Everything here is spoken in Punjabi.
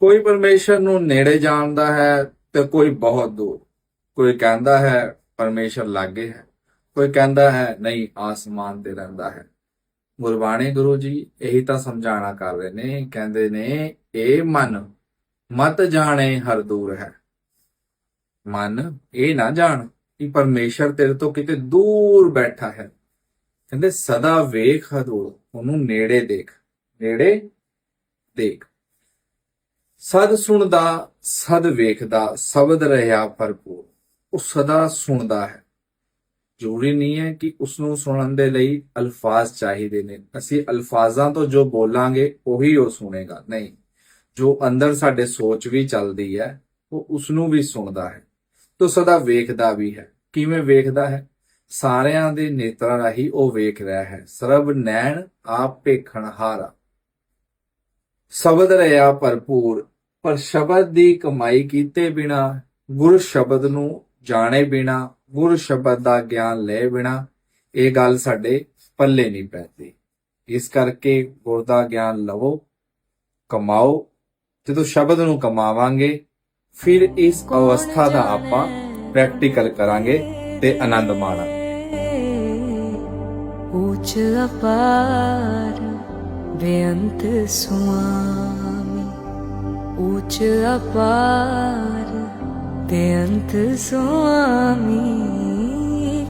ਕੋਈ ਪਰਮੇਸ਼ਰ ਨੂੰ ਨੇੜੇ ਜਾਣਦਾ ਹੈ ਤੇ ਕੋਈ ਬਹੁਤ ਦੂਰ। ਕੋਈ ਕਹਿੰਦਾ ਹੈ ਪਰਮੇਸ਼ਰ ਲਾਗੇ ਹੈ। ਕੋਈ ਕਹਿੰਦਾ ਹੈ ਨਹੀਂ, ਆਸਮਾਨ ਤੇ ਰਹਿੰਦਾ ਹੈ। ਗੁਰਬਾਣੀ ਗੁਰੂ ਜੀ ਇਹੀ ਤਾਂ ਸਮਝਾਣਾ ਕਰ ਰਹੇ ਨੇ, ਕਹਿੰਦੇ ਨੇ, ਇਹ ਮਨ ਮਤ ਜਾਣੇ ਹਰ ਦੂਰ ਹੈ। ਮਨ ਇਹ ਨਾ ਜਾਣ ਕਿ ਪਰਮੇਸ਼ਰ ਤੇਰੇ ਤੋਂ ਕਿਤੇ ਦੂਰ ਬੈਠਾ ਹੈ। ਕਹਿੰਦੇ, ਸਦਾ ਵੇਖ ਹਦੂਰ ਉਹਨੂੰ ਨੇੜੇ ਦੇਖ ਨੇੜੇ ਦੇਖ। ਸਦ ਸੁਣਦਾ, ਸਦ ਵੇਖਦਾ, ਸ਼ਬਦ ਰਹਾ ਭਰਪੂਰ। ਉਹ ਸਦਾ ਸੁਣਦਾ ਹੈ। ਜ਼ਰੂਰੀ ਨਹੀਂ ਹੈ ਕਿ ਉਸ ਨੂੰ ਸੁਣਨ ਦੇ ਲਈ ਅਲਫਾਜ਼ ਚਾਹੀਦੇ ਨੇ। ਅਸੀਂ ਅਲਫਾਜ਼ਾਂ ਤੋਂ ਜੋ ਬੋਲਾਂਗੇ, ਉਹੀ ਉਹ ਸੁਣੇਗਾ। ਨਹੀਂ, ਜੋ ਅੰਦਰ ਸਾਡੇ ਸੋਚ ਵੀ ਚੱਲਦੀ ਹੈ, ਉਹ ਉਸ ਨੂੰ ਵੀ ਸੁਣਦਾ ਹੈ। ਤੋ ਸਦਾ ਵੇਖਦਾ ਵੀ ਹੈ। ਕਿਵੇਂ ਵੇਖਦਾ ਹੈ? ਸਾਰਿਆਂ ਦੇ ਨੇਤਰਾਂ ਰਾਹੀਂ ਉਹ ਵੇਖ ਰਿਹਾ ਹੈ। ਸਰਬ ਨੈਣ ਆਪ ਭੇਖਣਹਾਰਾ ਸ਼ਬਦ ਰਿਆ ਭਰਪੂਰ। ਪਰ ਸ਼ਬਦ ਦੀ ਕਮਾਈ ਕੀਤੇ ਬਿਨਾ, ਗੁਰ ਸ਼ਬਦ ਨੂੰ ਜਾਣੇ ਬਿਨਾ, ਗੁਰ ਸ਼ਬਦ ਦਾ ਗਿਆਨ ਲਏ ਬਿਨਾ, ਇਹ ਗੱਲ ਸਾਡੇ ਪੱਲੇ ਨਹੀਂ ਪੈਂਦੀ। ਇਸ ਕਰਕੇ ਗੁਰ ਦਾ ਗਿਆਨ ਲਵੋ, ਕਮਾਓ, ਜਦੋਂ ਸ਼ਬਦ ਨੂੰ ਕਮਾਵਾਂਗੇ, ਫਿਰ ਇਸ ਅਵਸਥਾ ਦਾ ਆਪਾਂ ਪ੍ਰੈਕਟੀਕਲ ਕਰਾਂਗੇ ਤੇ ਆਨੰਦ ਮਾਣਾਂਗੇ। ਉੱਚ ਅਪਾਰ ਬੇਅੰਤ ਸੁਆਮੀ। ਉੱਚ ਅਪਾਰ ਬੇਅੰਤ ਸੁਆਮੀ।